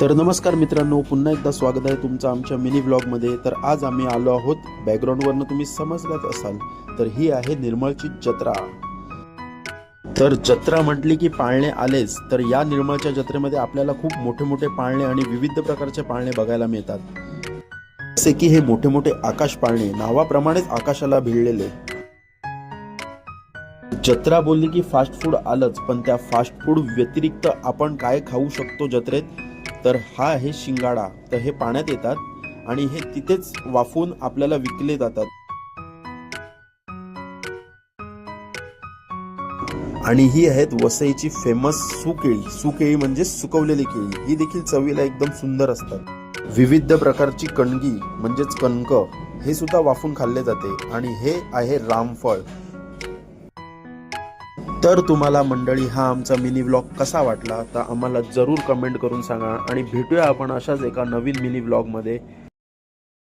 तर नमस्कार मित्रांनो पुन्हा एकदा स्वागत आहे तुमचं आमच्या मिनी ब्लॉगमध्ये तर आज आम्ही आलो आहोत बॅकग्राऊंडवरनं तुम्ही समजलाच असाल तर ही आहे निर्मळची जत्रा. तर जत्रा म्हटली की पाळणे आलेच तर या निर्मळच्या जत्रेमध्ये आपल्याला खूप मोठे मोठे पाळणे आणि विविध प्रकारचे पाळणे बघायला मिळतात. जसे की हे मोठे मोठे आकाश पाळणे नावाप्रमाणेच आकाशाला भिडलेले. जत्रा बोलली की फास्ट फूड आलंच पण त्या फास्ट फूड व्यतिरिक्त आपण काय खाऊ शकतो जत्रेत? तर हा आहे शिंगाडा. तर हे पाण्यात येतात आणि हे तिथेच वाफवून आपल्याला विकले जातात. आणि ही आहेत वसईची फेमस सुकेळी. सुकेळी म्हणजे सुकवलेली केळी. ही देखील चवीला एकदम सुंदर असतात. विविध प्रकारची कणगी म्हणजेच कणक हे सुद्धा वाफून खाल्ले जाते. आणि हे आहे रामफळ. तर तुम्हाला मंडळी हा आमचा मिनी ब्लॉग कसा वाटला तर आम्हाला जरूर कमेंट करून सांगा. आणि भेटूया आपण अशाच एका नवीन मिनी ब्लॉगमध्ये